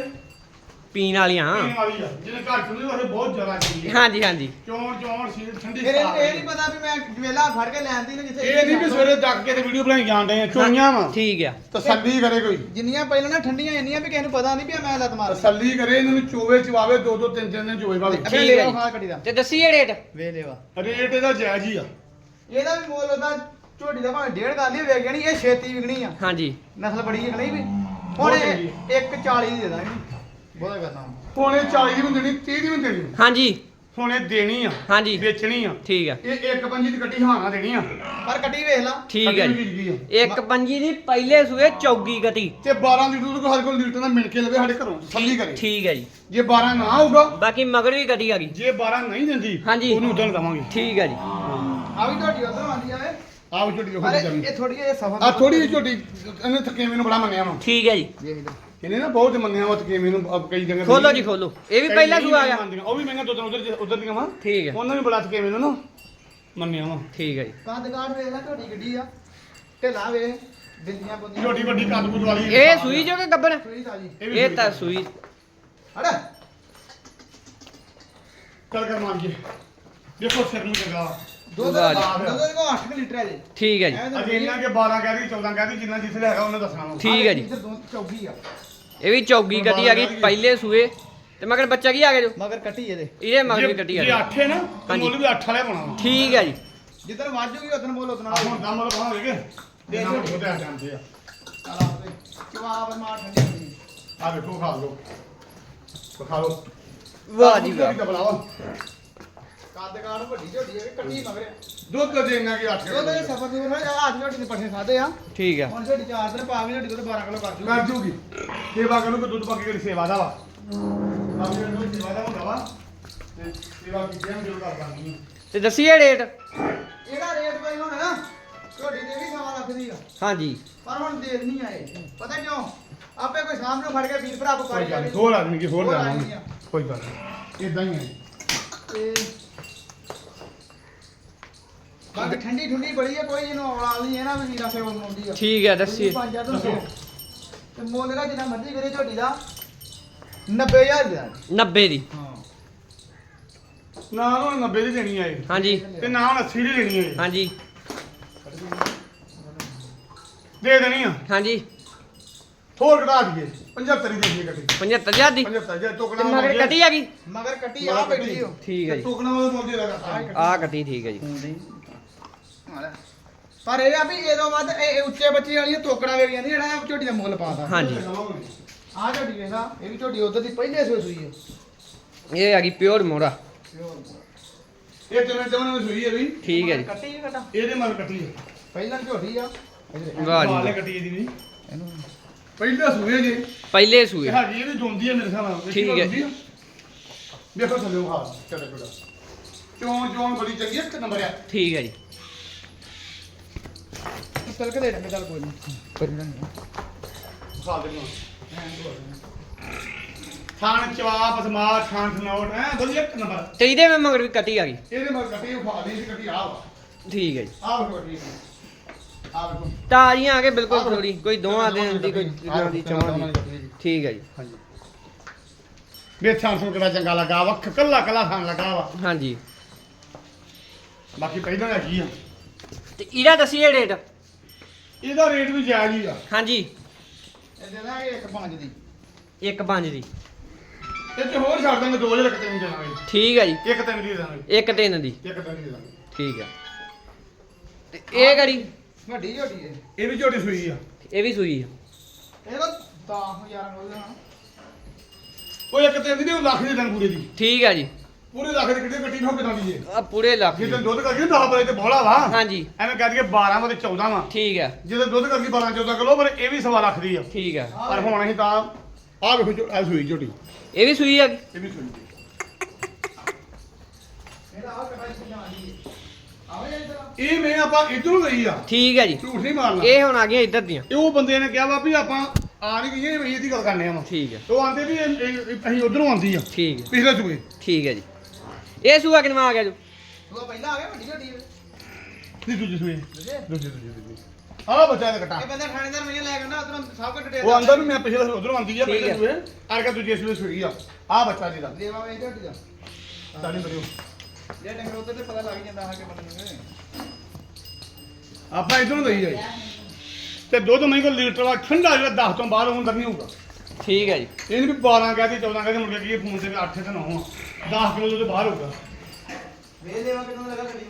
ਪੀਣ ਵਾਲੀਆਂ ਪੀਣ ਵਾਲੀ ਆ। ਜਿਹਨੇ ਘਰ ਚੁਣੀ ਉਹ ਬਹੁਤ ਜ਼ਿਆਦਾ ਚੀਜ਼ ਹੈ ਹਾਂਜੀ ਹਾਂਜੀ। ਚੌਣ ਚੌਣ ਸੀ ਠੰਡੀ ਫਿਰ ਇਹ ਨਹੀਂ ਪਤਾ ਵੀ ਮੈਂ ਵੇਲਾ ਫੜ ਕੇ ਲੈਂਦੀ ਨੇ ਜਿੱਥੇ ਇਹ ਨਹੀਂ ਵੀ ਸਵੇਰੇ ਜੱਗ ਕੇ ਤੇ ਵੀਡੀਓ ਬਣਾਈ ਜਾਂਦੇ ਆ ਚੋਈਆਂ ਵਾ। ਠੀਕ ਆ। ਤਸੱਲੀ ਕਰੇ ਕੋਈ। ਜਿੰਨੀਆਂ ਪਹਿਲਾਂ ਨਾ ਠੰਡੀਆਂ ਇੰਨੀਆਂ ਵੀ ਕਿਸੇ ਨੂੰ ਪਤਾ ਨਹੀਂ ਵੀ ਮੈਂ ਲੱਤ ਮਾਰ ਤਸੱਲੀ ਕਰੇ ਇਹਨਾਂ ਨੂੰ ਚੋਵੇ ਚਵਾਵੇ ਦੋ ਦੋ ਤਿੰਨ ਤਿੰਨ ਦਿਨ ਚੋਵੇ ਭਾਵੇਂ। ਠੀਕ ਅਬੇ ਹੈ ਲੇਵਾ ਜੀ। ਖਾ ਕੱਟੀ ਦਾ। ਤੇ ਦੱਸੀਏ ਰੇਟ? ਵੇ ਲੇਵਾ ਰੇਟ ਇਹਦਾ ਜਾਇਜ਼ ਹੀ ਆ। ਇਹਦਾ ਵੀ ਮੁੱਲ ਉਹਦਾ ਝੋਟੀ ਦਾ ਭਾਵੇਂ ਡੇਢ ਕਰ ਲਈ ਵੇਖ ਜਾਣੀ ਇਹ ਛੇਤੀ ਵਿਕਣੀ ਆ। ਹਾਂਜੀ। ਨਸਲ ਬੜੀ ਹੈ ਕਿ ਨਹੀਂ ਵੀ। ਹੁਣ ਬਹੁਤ ਇਹ। 140 ਦੀ ਦੇ ਦਾਂਗੇ। ਬਹੁਤਾ ਕਰਨਾ ਹੁਣੇ। 40 ਦੀ ਵੀ ਦੇਣੀ 30 ਦੀ ਵੀ ਦੇਣੀ। ਹਾਂਜੀ। ਹੁਣੇ ਦੇਣੀ ਆ ਹਾਂਜੀ। ਵੇਚਣੀ ਆ। ਠੀਕ ਆ। ਇਹ ਇੱਕ ਪੰਜੀ ਦੀ ਕੱਟੀ ਹਾਣਾ ਦੇਣੀ ਆ। ਪਰ ਕੱਟੀ ਵੇਖ ਲਾ। ਠੀਕ ਕੱਟੀ ਜੀ। ਵਿਕ ਆ। ਇੱਕ ਪੰਜੀ ਦੀ ਪਹਿਲੇ ਸੂਏ ਚੌਗੀ ਕਤੀ ਤੇ 12 ਲੀਟਰ ਤੋਂ ਸਾਡੇ ਕੋਲ ਲੀਟਰ ਦਾ ਮਿਲ ਕੇ ਲਵੇ ਸਾਡੇ ਘਰੋਂ ਤਸੱਲੀ ਕਰੇ। ਠੀਕ ਹੈ ਜੀ। ਜੇ 12 ਨਾ ਆਊਗਾ ਬਾਕੀ ਮਗਰ ਵੀ ਕਤੀ ਆ ਗਈ। ਜੇ 12 ਨਹੀਂ ਦਿੰਦੀ ਹਾਂਜੀ। ਉਹਨੂੰ ਉਦੋਂ ਦਵਾਂਗੇ। ਠੀਕ ਹੈ ਜੀ। ਆ ਵੀ ਝੋਟੀ ਉਧਰੋਂ ਆਂਦੀ ਆ ਆਹ ਝੋਟੀ ਪਰ ਕਰਨੀ? ਇਹ ਥੋੜੀ ਜਿਹੀ ਸਫਰ ਆ ਥੋੜੀ ਜਿਹੀ ਝੋਟੀ ਇਹਨੇ ਥੱਕੇ ਮੈਨੂੰ ਬੜਾ ਮੰਨਿਆ ਵਾ। ਠੀਕ ਹੈ ਜੀ। ਵੇਖ ਲਓ ਇਹਨੇ ਨਾ ਬਹੁਤ ਮੰਨਿਆ ਵਾ ਥੱਕੇ ਮੈਨੂੰ ਅਬ ਕਈ ਜਗ੍ਹਾ ਖੋਲੋ ਜੀ ਖੋਲੋ। ਇਹ ਵੀ ਪਹਿਲਾ ਸੂਆ ਆ ਗਿਆ ਉਹ ਵੀ ਮਹਿੰਗਾ ਦੋ ਤਿੰਨ ਉਧਰ ਉਧਰ ਦੀਆਂ ਵਾ। ਠੀਕ ਹੈ। ਉਹਨਾਂ ਵੀ ਬੜਾ ਥੱਕੇ ਮੈਨੂੰ ਨਾ ਮੰਨਿਆ ਵਾ। ਠੀਕ ਹੈ ਜੀ। ਕੰਦ ਕਾਠ ਵੇਖ ਲੈ ਝੋਟੀ ਗੱਡੀ ਆ। ਢਿੱਲਾ ਵੇ ਬਿੰਦੀਆਂ ਬੁੰਦੀਆਂ ਝੋਟੀ ਵੱਡੀ ਕੱਦ ਕੁੱਦ ਵਾਲੀ ਇਹ ਸੂਈ ਜੋ ਕਿ ਵੀ ਇਹ ਤਾਂ ਸੂਈ। ਹੜ ਚੱਲ ਕਰ ਮਾਰ ਕੇ। ਦੇਖੋ ਸਿਰ ਨੂੰ ਜਗਾ। ਦੁੱਧ ਵਾਹ ਜੀ। ਦੁੱਧ ਕੋ 8 ਲੀਟਰ ਹੈ ਜੀ। ਠੀਕ ਹੈ ਜੀ। ਐਵੇਂ ਤਾਂ ਅਜੇ ਇਹਨਾਂ ਕੇ 12 ਕਹਿ ਦੀ 14 ਕਹਿ ਦੀ ਜਿੰਨਾ ਜਿੱਥੇ ਹੈਗਾ ਉਹਨੇ ਦੱਸਣਾ ਵਾ। ਠੀਕ ਹੈ ਜੀ। ਇੱਧਰ ਦੋ ਚੌਗੀ ਆ। ਇਹ ਵੀ ਚੌਗੀ ਕਤੀ ਆ ਗਈ ਪਹਿਲੇ ਸੂਏ। ਤੇ ਮਗਰ ਬੱਚਾ ਕੀ ਆ ਗਿਆ ਜੋ? ਮਗਰ ਕੱਟੀ ਇਹਦੇ। ਇਹਦੇ ਮਗਰ ਵੀ ਕਤੀ ਆ ਜੇ ਗਈ। 8 ਹੈ ਨਾ ਤਾਂ ਹਾਂਜੀ। ਮੁੱਲ ਵੀ 8 ਵਾਲੇ ਪਾਉਣਾ ਠੀਕ ਹੈ ਜੀ। ਜਿੱਦਣ ਵਾਜੂਗੀ ਉਦੋਂ ਬੋਲ ਉਦੋਂ ਆਹ ਹੁਣ ਦਾ ਮੁੱਲ ਪਾਉਣਾ ਹੋਵੇਗੇ। ਦੇ ਦੇ ਦੇ ਦਿਓ। ਉਹਦੇ ਜਾਂਦੇ ਆ। ਜਵਾਬ ਮਾਰ ਠੰਡੀ ਹੁੰਦੀ ਆ ਵੇਖੋ ਖਾ ਲਓ। ਖਾ ਲਓ। ਵਾਹ ਜੀ ਵਾਹ। ਬਲਾਵਾ ਕੱਦ ਕਾਠ ਵੱਡੀ ਝੋਟੀ ਹੈ ਕੱਟੀ ਮਗਰ ਦੁੱਧ ਦੇ ਇੰਨਾ ਕਿ 8 ਦੁੱਧ ਦੇ ਸਫਰ ਦੂਰ ਹੋਇਆ ਅੱਜ ਝੋਟੀ ਦੇ ਪੱਠੇ ਖਾਦੇ ਆ। ਠੀਕ ਆ। ਹੁਣ ਝੋਟੀ ਚਾਰ ਦਿਨ ਪਾ ਕੇ ਝੋਟੀ ਦੁੱਧ 12 ਕਿਲੋ ਕਰ ਜੂਗੀ। ਕਰ ਜੂਗੀ। ਸੇਵਾ ਕਰੋ ਕਿ ਦੁੱਧ ਪਾ ਕੇ ਕਿਹੜੀ ਸੇਵਾ ਦਾ ਵਾ। ਬਾਕੀ ਨੂੰ ਸੇਵਾ ਦਾ ਹੁੰਦਾ ਵਾ। ਤੇ ਸੇਵਾ ਕੀਤੀ ਹੈ ਜੋ ਕਰ ਦਾਂਗੀ ਤੇ ਦੱਸੀਏ ਰੇਟ? ਇਹਦਾ ਰੇਟ ਪਈ ਹੁਣ ਨਾ ਝੋਟੀ ਦੇ ਵੀ ਸਵਾ ਲੱਖ ਦੀ ਆ। ਹਾਂਜੀ। ਪਰ ਹੁਣ ਦੇ ਨਹੀਂ ਆਏ। ਪਤਾ ਕਿਉਂ? ਆਪੇ ਕੋਈ ਸਾਹਮਣੇ ਫੜ ਕੇ ਵੀਰ ਭਰਾ ਕੋ ਕੋਈ ਕਰ ਗੱਲ ਨੀ, ਹੋਰ ਆਦਮੀ ਕੀ ਹੋਰ ਹੋਰ ਲਾਵਾਂਗੇ ਆਦਮੀ ਆ। ਕੋਈ ਗੱਲ ਨਹੀਂ ਇਦਾਂ ਹੀ ਹੈ ਤੇ ਬਾਕੀ ਠੰਡੀ ਠੰਡੀ ਬੜੀ ਹੈ ਕੋਈ ਇਹਨੂੰ ਔਲਾ ਨਹੀਂ ਹੈ ਨਾ ਵੀ ਵੀਰਾ ਸੇਵਲ ਮੁੰਦੀ ਆ। ਠੀਕ ਹੈ ਦੱਸੀਏ। ਪੰਜ ਤੋਂ ਸੌ। ਤੇ ਮੁੱਲ ਦਾ ਜਿੰਨਾ ਮਰਜ਼ੀ ਕਰੇ ਝੋਟੀ ਦਾ। 90000 ਦਾ 90 ਦੀ। ਹਾਂ। ਨਾ ਹੁਣ 90 ਦੀ ਦੇਣੀ ਹੈ ਹਾਂਜੀ। ਤੇ ਨਾ ਹੁਣ 80 ਦੀ ਦੇਣੀ ਹੈ ਹਾਂਜੀ। ਦੇ ਦੇਣੀ ਆ। ਹਾਂਜੀ। ਹੋਰ ਘਟਾ ਦਈਏ। 75 ਦੀ ਦੇਣੀ ਕੱਟੀ 75000 ਦੀ। 75 ਜੇ ਤੇ ਟੋਕਣਾ ਮਗਰ ਕਟੀ ਆ ਗਈ? ਮਗਰ ਕੱਟੀ ਆ ਬੈਠੀ ਹੋ ਠੀਕ ਹੈ ਜੀ। ਟੋਕਣਾ ਵਾਲਾ ਮੋਦੀ ਦਾ ਕਰਤਾ। ਆ ਕਟੀ ਠੀਕ ਹੈ ਜੀ। ਪਰ ਇਹ ਆ ਵੀ ਇਹਦੋਂ ਵੱਧ ਇਹ ਇਹ ਉੱਚੇ ਬੱਚੇ ਵਾਲੀਆਂ ਤੋਕੜਾਂ ਵੇਖੀਆਂ ਨਹੀਂ ਜਿਹੜਾ ਝੋਟੀ ਦਾ ਮੁੱਲ ਪਾਦਾ ਹਾਂਜੀ। ਆ ਝੋਟੀ ਵੇਖਾ ਇਹ ਵੀ ਝੋਟੀ ਉਧਰ ਦੀ ਪਹਿਲੇ ਸੂਏ ਸੂਈ ਹੈ ਇਹ ਆ ਗਈ ਪਿਓਰ ਮੋਰਾ। ਇਹ ਤਿੰਨ ਤਿੰਨ ਵਿੱਚ ਹੋਈ ਹੈ ਵੀ ਠੀਕ ਹੈ ਜੀ। ਕੱਟੀ ਕਿ ਕਟਾ ਇਹਦੇ ਮਨ ਕੱਟੀ ਹੈ ਪਹਿਲਾਂ ਝੋਟੀ ਆ। ਵਾਹ ਜੀ ਵਾਲੇ ਵਾਹ। ਕੱਟੀ ਇਹਦੀ ਵੀ। ਇਹਨੂੰ ਪਹਿਲੇ ਸੂਏ ਜੀ। ਪਹਿਲੇ ਸੂਏ। ਹਾਜੀ ਇਹ ਵੀ ਜੁੰਦੀ ਹੈ ਮੇਰੇ ਹਿਸਾਬ ਨਾਲ। ਠੀਕ ਹੈ। ਜੁੰਦੀ ਆ? ਵੇਖੋ ਥੱਲੇ ਉਹ ਹਾਲ। ਚੱਲੇ ਕੋੜਾ ਚੋਣ ਚੋਣ ਬੜੀ ਚੰਗੀ ਹੈ ਇੱਕ ਨੰਬਰ ਆ। ਠੀਕ ਹੈ ਜੀ। ਚੱਲ ਕੇ ਦੇ ਦਾਂਗੇ ਚੱਲ ਕੋਈ ਨਹੀਂ ਕੋਈ ਨਹੀਂ ਖਾ ਦੇ ਥਾਣ ਚਵਾਪ ਸਮਾ ਥਾਣ ਨੋਟ ਹੈ ਵਧੀਆ ਇੱਕ ਨੰਬਰ। ਤੇ ਇਹਦੇ ਵਿੱਚ ਮਗਰ ਵੀ ਕੱਟੀ ਆ ਗਈ। ਇਹਦੇ ਮਰ ਕੱਟੀ ਉਖਾ ਲਈ ਸੀ ਕੱਟੀ ਆ ਵਾ। ਠੀਕ ਹੈ ਜੀ। ਆ ਵੇਖੋ ਕੱਟੀ ਆ ਵੇਖੋ। ਤਾਜ਼ੀਆਂ ਆ ਕੇ ਬਿਲਕੁਲ ਥੋੜੀ ਕੋਈ ਦੋਵਾਂ ਦਿਨ ਦੀ ਕੋਈ ਦਿਨਾਂ ਦੀ ਚੌਂ ਦੀ ਠੀਕ ਹੈ ਜੀ। ਹਾਂਜੀ। ਵੇਚਾਂ ਸੁਣ ਕਿਹੜਾ ਚੰਗਾ ਲੱਗਾ ਵਾ ਕੱਲਾ ਕੱਲਾ ਥਾਣ ਲੱਗਾ ਵਾ। ਹਾਂਜੀ। ਬਾਕੀ ਪਹਿਲਾਂ ਹੈਗੀ ਆ? ਤੇ ਇਹਦਾ ਦੱਸੀਏ ਰੇਟ ਇਹਦਾ ਰੇਟ ਵੀ ਜਾਇਜ਼ ਹੀ ਆ। ਹਾਂਜੀ। ਇਹ ਦੇ ਦਾਂਗੇ ਇੱਕ ਪੰਜ ਦੀ। ਇੱਕ ਪੰਜ ਦੀ। ਇਹ ਤੇ ਹੋਰ ਛੱਡ ਦਾਂਗੇ 2000 ਕਿਤੇ ਨਹੀਂ ਦੇਵਾਂਗੇ ਠੀਕ ਹੈ ਜੀ। ਇੱਕ ਤਿੰਨ ਦੀ ਦੇ ਦਾਂਗੇ। ਇੱਕ ਤਿੰਨ ਦੀ। ਇੱਕ ਤਿੰਨ ਦੀ ਦੇ ਦਾਂਗੇ। ਠੀਕ ਹੈ ਤੇ ਇਹ ਗੜੀ ਵੱਡੀ ਝੋਟੀ ਹੈ ਇਹ ਵੀ ਝੋਟੀ ਸੂਈ ਆ। ਇਹ ਵੀ ਸੂਈ ਆ। ਇਹ ਤਾਂ 10000 ਰੁਪਏ ਦਾ। ਉਹ ਇੱਕ ਤਿੰਨ ਦੀ ਨਹੀਂ ਉਹ ਲੱਖ ਦੀ ਦੰਗ ਪੂਰੇ ਦੀ। ਠੀਕ ਹੈ ਜੀ। ਪੂਰੇ ਲੱਖ ਦੀ ਕਿੱਡੀ ਕੱਟੀ ਠੋਕ ਦਾਂਦੀ ਜੇ ਆ ਪੂਰੇ ਲੱਖ ਜਿੱਦਾਂ ਦੀ। ਦੁੱਧ ਕਰਕੇ 10 ਬਰੇ ਤੇ ਬੋਲਾ ਵਾ। ਹਾਂਜੀ। ਐਵੇਂ ਕਹਿ ਦਈਏ 12 ਵਾ ਤੇ 14 ਵਾ। ਠੀਕ ਹੈ ਜਿੱਦਾਂ ਦੁੱਧ ਕਰਕੇ 12 14 ਕਿਲੋ ਪਰ ਇਹ ਵੀ ਸਵਾ ਲੱਖ ਦੀ ਆ। ਠੀਕ ਹੈ ਪਰ ਹੁਣ ਅਸੀਂ ਤਾਂ ਆਹ ਵੇਖੋ ਜੋ- ਇਹ ਸੂਈ ਝੋਟੀ। ਇਹ ਵੀ ਸੂਈ ਆ ਗਈ ਇਹ ਵੀ ਸੂਈ। ਆ ਦੀ ਇਹ ਮੈਂ ਆਪਾਂ ਇਧਰੋਂ ਲਈ ਆ। ਠੀਕ ਹੈ ਜੀ। ਝੂਠ ਨਹੀਂ ਮਾਰਨਾ। ਇਹ ਹੁਣ ਆ ਗਈਆਂ ਇੱਧਰ ਦੀਆਂ। ਇਹ ਉਹ ਬੰਦੇ ਨੇ ਕਿਹਾ ਵਾ ਵੀ ਆਪਾਂ ਆ ਨਹੀਂ ਗਈਏ ਵੀ ਇਹਦੀ ਗੱਲ ਕਰਨੇ ਆ ਠੀਕ ਹੈ ਉਹ ਆਂਦੇ ਵੀ ਇਹ- ਇਹ- ਇਹ ਅਸੀਂ ਉਧਰੋਂ ਆਂਦੀ ਆ। ਠੀਕ ਹੈ ਪਿਛਲੇ ਸੂਏ। ਠੀਕ ਹੈ ਜੀ। ਇਹ ਸੂਆ ਕਿਨਵਾ ਆ ਗਿਆ ਜੋ। ਤੂੰ ਪਹਿਲਾਂ ਆ ਗਿਆ ਵੱਡੀ ਹੈ ਨਹੀਂ ਦੂਜੇ ਸੂਏ ਦੂਜੇ? ਦੂਜੇ ਦੂਜੇ ਦੂਜੇ। ਆਹ ਬੱਚਾ ਇਹਦਾ ਕੱਟਾ। ਇਹ ਬੰਦਾ ਥਾਣੇਦਾਰ ਮੈਨੂੰ ਲੈ ਕੇ ਨਾ ਉਧਰੋਂ ਸਭ ਕੁਝ ਡਿਟੇਲ ਉਹ ਆਂਦਾ ਵੀ ਮੈਂ ਪਿਛਲੇ ਉਧਰੋਂ ਆਂਦੀ ਆ ਪਹਿਲੇ। ਸੂਏ ਆਰ ਕੇ ਦੂਜੇ ਸੂਏ ਸੂਈ ਆ। ਆਹ ਬੱਚਾ ਜੀ ਦਾ ਦੇਵਾ ਵੇ ਝੋਟੀ ਦਾ ਸਾਡੀ ਬਰਿਓ ਜੇ ਡੰਗਰ ਉਧਰ ਤੇ ਪਤਾ ਲੱਗ ਜਾਂਦਾ ਹੈ ਕਿ ਬੰਦੇ ਨੂੰ ਆਪਾਂ ਇਧਰੋਂ ਲਈ ਜਾਈ। ਤੇ ਦੁੱਧ ਮੈਂ ਕੋ ਲੀਟਰ ਵਾ ਠੰਡਾ ਜਿਹੜਾ 10 ਤੋਂ ਬਾਅਦ ਹੁੰਦਾ ਨਹੀਂ ਹੋਊਗਾ। ਠੀਕ ਹੈ ਜੀ। ਇਹ ਨਹੀਂ ਵੀ 12 ਕਹਤੇ 14 ਕਹਤੇ ਮੁੜ ਕੇ ਕੀ ਫੋਨ ਤੇ 8 ਤੇ 9 ਆ। 10 ਕਿਲੋ ਦੁੱਧ ਬਾਹਰ ਹੋਊਗਾ। ਵੇ ਦੇਵਾ ਕਿਦੋਂ ਲਗਾ ਕਰੀ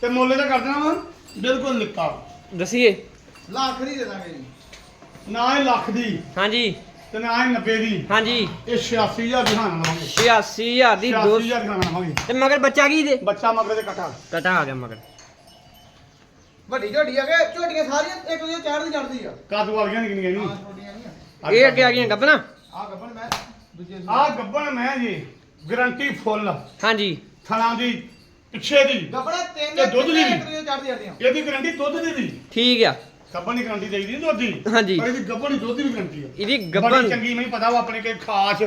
ਤੇ ਮੁੱਲ ਦਾ ਕਰ ਦੇਣਾ ਵਾ? ਬਿਲਕੁਲ ਨਿੱਕਾ। ਦੱਸੀਏ। ਲੱਖ ਦੀ ਦੇ ਦਾਂਗੇ ਜੀ। ਨਾ ਇਹ ਲੱਖ ਦੀ ਹਾਂਜੀ। ਤੇ ਨਾ ਇਹ 90 ਦੀ। ਹਾਂਜੀ। ਇਹ 86000 ਦੀ ਹਾਨ ਲਵਾਂਗੇ 86000 ਦੀ ਦੋ 86000 ਦੀ ਹਾਨ ਲਵਾਂਗੇ ਤੇ ਮਗਰ ਬੱਚਾ ਕੀ ਦੇ? ਬੱਚਾ ਮਗਰ ਦੇ ਕਟਾ। ਕਟਾ ਆ ਗਿਆ ਮਗਰ। ਵੱਡੀ ਝੋਟੀ ਆ ਕੇ ਝੋਟੀਆਂ ਸਾਰੀਆਂ ਇੱਕ ਦੂਜੇ ਚੜ੍ਹਦੀ ਚੜ੍ਹਦੀ ਆ। ਕਾਦੂ ਵਾਲੀਆਂ ਨਿਕਲੀਆਂ ਹਾਂ ਇਹਨੂੰ। ਛੋਟੀਆਂ ਨਹੀਂ ਇਹ ਅੱਗੇ ਆ ਗਈਆਂ ਗੱਬਣਾ? ਆ ਗੱਬਣ ਮੈਂ ਦੂਜੇ ਆ ਗੱਬਣ ਮੈਂ ਜੀ ਗਰੰਟੀ ਫੁੱਲ। ਹਾਂਜੀ। ਥਣਾ ਦੀ ਪਿੱਛੇ ਦੀ। ਗੱਬਣਾ ਤਿੰਨ ਤੇ ਦੁੱਧ ਦੀ ਵੀ। ਜਾਂਦੀਆਂ ਇਹਦੀ ਗਰੰਟੀ ਦੁੱਧ ਦੀ ਦੀ ਠੀਕ ਆ। ਗੱਬਣ ਦੀ ਗਰੰਟੀ ਦੇਈਦੀ ਦੁੱਧ ਦੀ। ਹਾਂਜੀ। ਪਰ ਇਹਦੀ ਗੱਬਣ ਦੀ ਦੁੱਧ ਦੀ ਵੀ ਗਰੰਟੀ ਆ। ਇਹਦੀ ਗੱਬਣ ਚੰਗੀ ਮੈਨੂੰ ਪਤਾ ਵਾ ਆਪਣੇ ਕੇ ਖਾਸ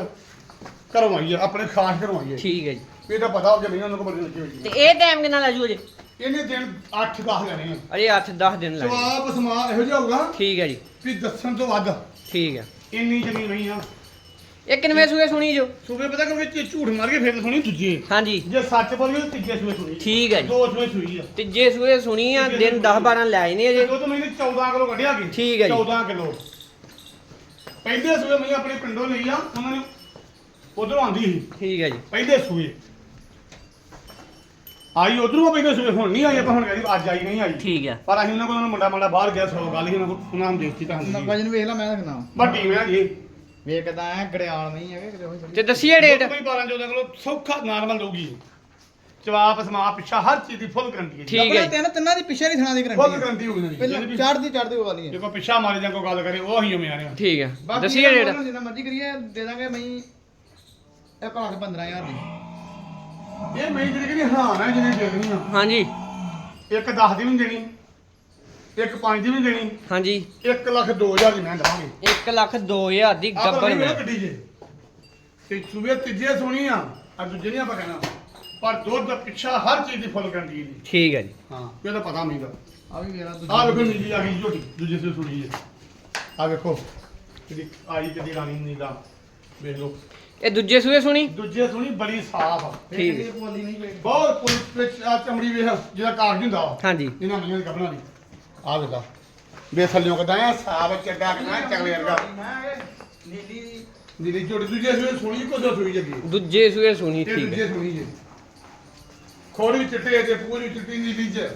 ਕਰਵਾਈ ਆ ਆਪਣੇ ਖਾਸ ਕਰਵਾਈ ਆ। ਠੀਕ ਹੈ ਜੀ। ਇਹ ਤਾਂ ਪਤਾ ਹੋ ਗਿਆ ਮੈਨੂੰ ਉਹਨਾਂ ਕੋਲ ਬੜੀ ਲੱਗੀ ਹੋਈ ਤੇ ਇਹ ਟਾਈਮ ਕਿੰਨਾ ਲੈ ਜੂ? ਅਜੇ ਇਹਨੇ ਦਿਨ 8 10 ਲੈਣੇ ਆ। ਅਜੇ 8-10 ਦਿਨ ਲੱਗੇ ਸਵਾਪ ਸਮਾਨ ਇਹੋ ਜਿਹਾ ਹੋਊਗਾ ਠੀਕ ਹੈ ਜੀ। ਵੀ ਦੱਸਣ ਤੋਂ ਵੱਧ ਠੀਕ ਹੈ। ਇੰਨੀ ਜਮੀ ਨਹੀਂ ਆ? ਇਹ ਕਿੰਨਵੇਂ ਸੂਏ ਸੁਣੀ ਜੋ? ਸੂਬੇ ਪਤਾ ਕਿ ਝੂਠ ਮਾਰ ਕੇ ਫਿਰ ਸੁਣੀ ਦੂਜੇ। ਹਾਂਜੀ। ਜੇ ਸੱਚ ਬੋਲੀਏ ਤਾਂ ਤੀਜੇ ਸੂਏ ਸੁਣੀ। ਠੀਕ ਹੈ ਜੀ। ਦੋ ਸੂਏ ਸੁਈ ਆ। ਤੀਜੇ ਸੂਏ ਸੁਣੀ ਆ ਦਿਨ 10-12 ਲੈ ਆਏ ਨੇ ਅਜੇ। ਦੁੱਧ ਮੈਨੇ 14 ਕਿਲੋ ਕੱਢਿਆ ਕੀ। ਠੀਕ ਹੈ ਜੀ। 14 ਕਿਲੋ। ਪਹਿਲੇ ਸੂਏ ਮੈਂ ਆਪਣੇ ਪਿੰਡੋਂ ਲਈ ਆ ਉਹਨਾਂ ਨੇ ਉਧਰੋਂ ਆਂਦੀ ਸੀ। ਠੀਕ ਹੈ ਜੀ। ਪਹਿਲੇ ਸੂਏ। ਆਈ ਉਧਰੋਂ ਪਹਿਲੇ ਸੂਏ ਹੁਣ ਨਹੀਂ ਆਈ ਆਪਾਂ ਹੁਣ ਕਹਿੰਦੀ ਅੱਜ ਆਈ ਨਹੀਂ ਆਈ। ਠੀਕ ਹੈ ਪਰ ਅਸੀਂ ਉਹਨਾਂ ਕੋਲ ਮੁੰਡਾ ਮੁੰਡਾ ਬਾਹਰ ਗਿਆ ਸੌ ਗੱਲ ਹੀ ਉਹਨਾਂ ਕੋਲ ਉਹਨਾਂ ਨੂੰ ਦੇਖੀ ਤਾਂ ਹੁੰਦੀ ਵਜਨ ਵੇਖ ਲੈ ਮੈਂ ਦੇਖਣਾ ਵੱਡੀ ਮੈਂ ਜੀ ਵੇਖ ਕਿਦਾਂ ਐ ਗੜਿਆਲ ਨਹੀਂ ਹੈਗੇ ਕਿਤੇ ਹੋਈ ਤੇ ਦੱਸੀਏ ਰੇਟ ਕੋਈ 12 14 ਕਿਲੋ ਸੌਖਾ ਨਾਰਮਲ ਲਊਗੀ ਜਵਾਬ ਸਮਾ ਪਿੱਛਾ ਹਰ ਚੀਜ਼ ਦੀ ਫੁੱਲ ਗਰੰਟੀ ਹੈ ਜੀ। ਠੀਕ ਹੈ। ਜੀ। ਤਿੰਨ ਤਿੰਨਾਂ ਦੀ ਪਿੱਛੇ ਦੀ ਥਣਾ ਦੀ ਫੁੱਲ ਗਰੰਟੀ ਗਰੰਟੀ ਹੋਊਗੀ ਜੀ ਚੜ੍ਹਦੀ ਉਹ ਵਾਲੀ ਜੇ ਹੈ। ਕੋਈ ਪਿੱਛਾ ਮਾਰੇ ਜਾਂ ਕੋਈ ਗੱਲ ਕਰੇ ਉਹ ਹੀ ਉਵੇਂ ਆ ਰਿਹਾ ਠੀਕ ਹੈ। ਦੱਸੀਏ ਇਹਨਾਂ ਜਿੰਨਾ ਮਰਜ਼ੀ ਕਰੀਏ ਦੇ ਦਾਂਗੇ ਮੈਂ ਇੱਕ ਲੱਖ 15000 ਦੀ। ਇਹ ਮੈਂ ਜਿਹੜੀ ਕਿ ਹਾਂ ਨਾ ਜਿਹਨੇ ਦੇਣੀ ਆ। ਹਾਂਜੀ। ਇੱਕ 10 ਦੀ ਵੀ ਨੀ ਦੇਣੀ ਇੱਕ 5 ਦੀ ਵੀ ਨੀ ਦੇਣੀ ਹਾਂਜੀ। 1 ਲੱਖ 2000 ਦੀ ਮੈਂ ਦਵਾਂਗੇ। 1 ਲੱਖ 2000 ਦੀ ਆਪਾਂ ਗੱਬਰ ਨਹੀਂ ਮੈਂ। ਗੱਡੀ ਜੇ। ਤੇ ਸੂਬੇ ਤੀਜੇ ਸੋਣੀ ਆ ਆ ਦੂਜੇ ਨਹੀਂ ਆਪਾਂ ਕਹਿਣਾ। ਪਰ ਦੁੱਧ ਦਾ ਪਿੱਛਾ ਹਰ ਚੀਜ਼ ਦੀ ਫੁੱਲ ਹੈ ਜੀ। ਠੀਕ ਹੈ ਜੀ। ਹਾਂ ਇਹਦਾ ਪਤਾ ਨਹੀਂ ਦਾ ਆ ਵੀ ਵੇਲਾ ਆ ਵੇਖੋ ਨੀਲੀ ਆ ਗਈ ਝੋਟੀ ਦੂਜੇ ਸੇ ਸੁਣੀ ਹੈ ਆ ਵੇਖੋ ਕਿਹਦੀ ਆਈ ਕਿਹਦੀ ਰਾਣੀ ਨੀਲਾ। ਵੇਖ ਲਓ। ਇਹ ਦੂਜੇ ਸੂਏ ਸੁਣੀ? ਦੂਜੇ ਸੁਣੀ ਬੜੀ ਸਾਫ਼ ਆ। ਠੀਕ ਹੈ। ਬੋਲੀ ਨਹੀਂ ਪਈ ਬਹੁਤ ਪੁਲਿਸ ਵਿੱਚ ਆ ਚਮੜੀ ਵੇਖ ਜਿਹਦਾ ਕਾਗਜ਼ ਹੁੰਦਾ ਵਾ। ਹਾਂਜੀ। ਇਹਨਾਂ ਮੀਆਂ ਦੀ ਕਪੜਾ ਦੀ ਆ ਵੇਖਾ ਵੇ ਥੱਲਿਓਂ ਕਦਾਂ ਆ ਸਾਫ਼ ਚੱਡਾ ਕਿੰਨਾ ਚਗਲੇ ਵਰਗਾ। ਮੈਂ ਨੀਲੀ ਨੀਲੀ ਝੋਟੀ ਦੂਜੇ ਸੂਏ ਸੁਣੀ ਕੋ ਦੋ ਸੂਈ ਜੱਗੀ। ਦੂਜੇ ਸੂਏ ਸੁਣੀ ਇਹ ਠੀਕ ਦੂਜੇ ਸੁਣੀ ਜੇ। ਖੋੜੀ ਵੀ ਚਿੱਟੇ ਤੇ ਪੂਰੀ ਚਿੱਟੀ ਨੀਲੀ ਚ।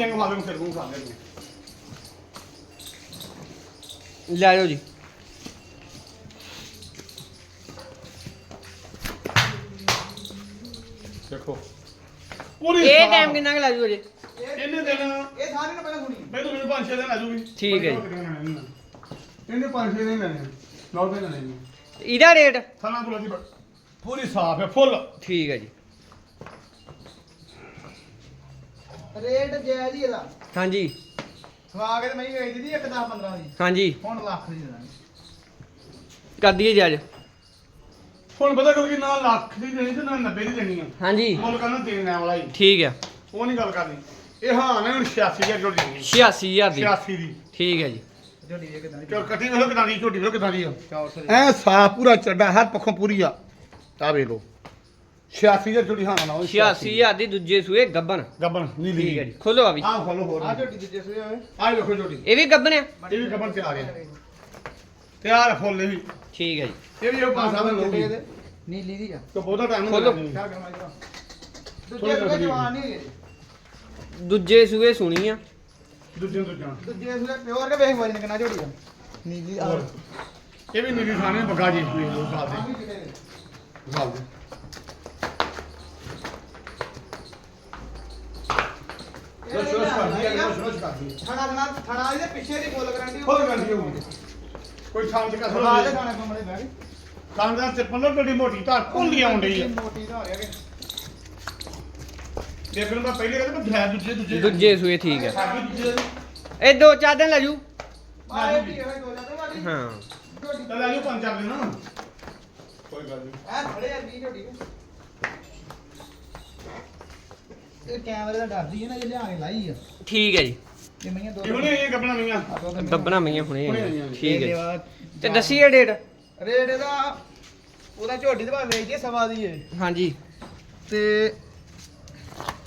ਸਿੰਘ ਨੂੰ ਲੈ ਲੈ ਜਾਓ ਜੀ। ਦੇਖੋ। ਪੂਰੀ ਇਹ ਸਾਫ਼। ਟਾਈਮ ਕਿੰਨਾ ਕੁ ਲੱਗ ਜੂ? ਅਜੇ ਇਹਨੇ ਦੇਣਾ ਇਹ ਸਾਰੀ ਨੂੰ ਪਹਿਲਾਂ ਸੁਣੀ। ਮੈਨੂੰ ਮੈਨੂੰ ਪੰਜ ਛੇ ਦਿਨ ਆਜੂਗੀ ਠੀਕ ਹੈ ਇਹਨੇ ਪੰਜ ਛੇ ਦਿਨ ਲੈਣੇ ਨੌ। ਦਿਨ ਲੈਣੇ ਇਹਦਾ ਰੇਟ ਥਾਣਾ ਪੁਲਾ ਦੀ ਬ- ਪੂਰੀ ਸਾਫ਼ ਹੈ ਫੁੱਲ। ਠੀਕ ਹੈ ਜੀ। ਰੇਟ ਜਾਇਜ਼ ਹੀ ਇਹਦਾ। ਹਾਂਜੀ। ਸਵਾ ਕੇ ਤੇ ਮੈਂ ਹੀ ਵੇਚ ਦਿੱਤੀ 1 10 15 ਦੀ। ਹਾਂਜੀ। ਹੁਣ ਲੱਖ ਦੀ ਦੇਣਾ ਕਰ ਦਈਏ ਜੀ ਅੱਜ ਹੁਣ ਪਤਾ ਕਿ ਨਾ ਲੱਖ ਦੀ ਦੇਣੀ ਤੇ ਨਾ 90 ਦੀ ਦੇਣੀ ਆ। ਹਾਂਜੀ। ਮੁੱਲ ਕਰਨਾ ਦੇਣ ਵਾਲਾ ਹੀ ਠੀਕ ਹੈ ਉਹ ਨਹੀਂ ਗੱਲ ਕਰਨੀ। ਇਹ ਹਾਂ ਨੇ ਹੁਣ 86000 ਜੋੜ ਦੇਣੀ 86000 ਦੀ। 86 ਦੀ। ਠੀਕ ਹੈ ਜੀ। ਝੋਟੀ ਇਹ ਕਿਦਾਂ ਦੀ ਚਲ ਕੱਟੀ ਵੇਖੋ ਕਿਦਾਂ ਦੀ ਝੋਟੀ ਵੇਖੋ ਕਿਦਾਂ ਦੀ ਆ। 400 ਐ ਸਾਫ਼ ਪੂਰਾ ਚੱਡਾ ਹਰ ਪੱਖੋਂ ਪੂਰੀ ਆ। ਆ ਵੇਖ ਲੋ 86000 ਜੋੜੀ ਹਾਂ ਨਾ 86000 ਦੀ ਦੂਜੇ ਸੂਏ ਗੱਬਨ ਗੱਬਨ ਨੀਲੀ ਠੀਕ ਹੈ ਜੀ ਖੋਲੋ ਆ ਵੀ। ਆਹ ਖੋਲੋ ਹੋਰ। ਆ ਝੋਟੀ ਦੂਜੇ ਸੂਏ ਹੋਵੇ ਆਹ ਵੇਖੋ ਝੋਟੀ ਇਹ ਵੀ ਗੱਬਨ ਆ? ਇਹ ਵੀ ਗੱਬਨ ਤੇ ਆ। ਗਿਆ ਤਿਆਰ ਫੁੱਲ ਇਹ ਵੀ। ਠੀਕ ਹੈ ਜੀ। ਇਹ ਵੀ ਉਹ ਪੰਜ ਸਾਲ ਲੋਗੀ ਨੀਲੀ ਦੀ ਆ। ਤੇ ਬਹੁਤਾ ਟਾਈਮ ਖੋਲੋ। ਦੂਜੇ ਸੂਏ। ਜਵਾਨ ਨਹੀਂ ਹੈਗੇ ਦੂਜੇ ਸੂਏ ਸੁਣੀ ਆ। ਦੂਜੇ ਦੂਜਾ ਦੂਜੇ ਸੂਏ ਪਿਓਰ ਕੇ ਵੇਖ ਵਜਨ ਕਿੰਨਾ ਝੋਟੀ ਦਾ। ਨੀਲੀ ਆ ਇਹ ਵੀ ਨੀਲੀ ਥਾਣੇ ਬੱਗਾ ਜੀ। ਲਓ ਸਾਲ ਆਹ ਦੇ। ਦੇ ਇਹ ਸ਼ੋਸ਼ ਕਰਦੀ ਹੈ ਸ਼ੋਸ਼ ਕਰਦੀ ਹੈ ਥਣਾ ਥਣਾ ਥਣਾ ਇਹਦੇ ਪਿੱਛੇ ਦੀ ਫੁੱਲ ਗਰੰਟੀ ਖੁਦ ਕਰਦੀ ਹੋਊਗੀ। ਕੋਈ ਥਾਂ ਚ ਕਸਰ ਥਣਾ ਦੇ ਨਹੀਂ ਥਾਣੇ ਕੋਮੜੇ ਬਹਿ ਗਏ ਥਾਂ ਦਾ ਤੇ ਪੰਦਰ ਤੁਹਾਡੀ ਮੋਟੀ ਧਾਰ ਭੁੱਲੀ ਆਉਣ ਡਈ ਹੈ ਮੋਟੀ ਦਾ ਹੋ ਰਿਹਾ ਕਿ ਦੇਖਣ ਨੂੰ ਤਾਂ ਪਹਿਲੇ ਕਹਿੰਦੇ ਮੈਂ ਧਿਆਨ ਦੂਜੇ ਦੂਜੇ। ਦੂਜੇ ਸੂਏ ਠੀਕ ਹੈ ਸਾਡੀ ਦੂਜੇ ਇਹ ਦੋ ਚਾਰ ਦਿਨ ਲੈ ਜੂ। ਆਏ ਵੀ ਹੋਏ ਦੋ ਜਾਂਦੇ ਵਾਲੀ ਹਾਂ। ਤਾਂ ਲੈ ਪੰਜ ਚਾਰ ਦਿਨ। ਕੋਈ ਗੱਲ ਨਹੀਂ ਐ ਖੜੇ ਆ ਵੀ ਝੋਟੀ ਦੇ। ਇਹ ਕੈਮਰੇ ਦਾ ਡਰਦੀ ਹੈ ਨਾ ਜੇ ਲਿਆ ਕੇ ਲਾਈ ਆ। ਠੀਕ ਹੈ ਜੀ। ਇਹ ਮਈਆਂ ਦੋ ਕਿਉਂ ਨਹੀਂ ਇਹ ਗੱਬਣਾ ਮਈਆਂ ਹੁਣੇ ਹੁਣੇ ਆਈਆਂ। ਆਈਆਂ। ਠੀਕ ਹੈ ਜੀ। ਤੇ ਦੱਸੀਏ ਡੇਟ? ਰੇਟ ਇਹਦਾ ਉਹਦਾ ਝੋਟੀ ਦੇ ਭਾਵੇਂ ਵੇਚਦੀ ਸਵਾ ਦੀ ਏ। ਹਾਂਜੀ। ਤੇ